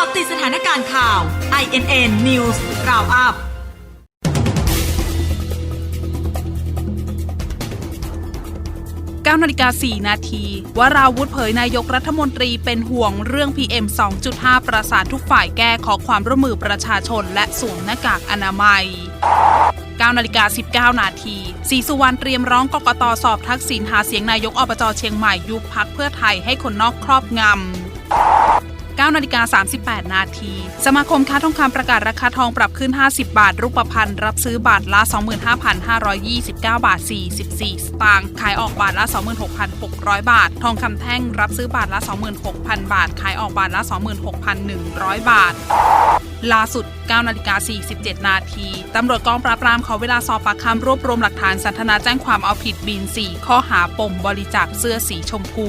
าะติดสถานการณ์ข่าว INN News Roundup 9นาฬิกา 4 นาที วราวุธเผยนายกรัฐมนตรีเป็นห่วงเรื่อง PM 2.5 ประสานทุกฝ่ายแก้ขอความร่วมมือประชาชนและสวมหน้ากากอนามัย9นาฬิกา19 นาทีสีสุวรรณเตรียมร้องกกตสอบทักษิณหาเสียงนายกอบจเชียงใหม่ยุบพักเพื่อไทยให้คนนอกครอบงำ 9นาฬิกา38 นาที สมาคมค้าทองคำประกาศราคาทองปรับขึ้น 50 บาท รูปพรรณรับซื้อบาทละ 25,529 บาท 44 สตางค์ ขายออกบาทละ 26,600 บาท ทองคำแท่งรับซื้อบาทละ 26,000 บาท ขายออกบาทละ 26,100 บาทล่าสุด 9 นาฬิกา 47 นาที ตำรวจกองปราบปรามขอเวลาสอบปากคำรวบรวมหลักฐานสันทนาแจ้งความเอาผิดบิน 4 ข้อหาปมบริจาคเสื้อสีชมพู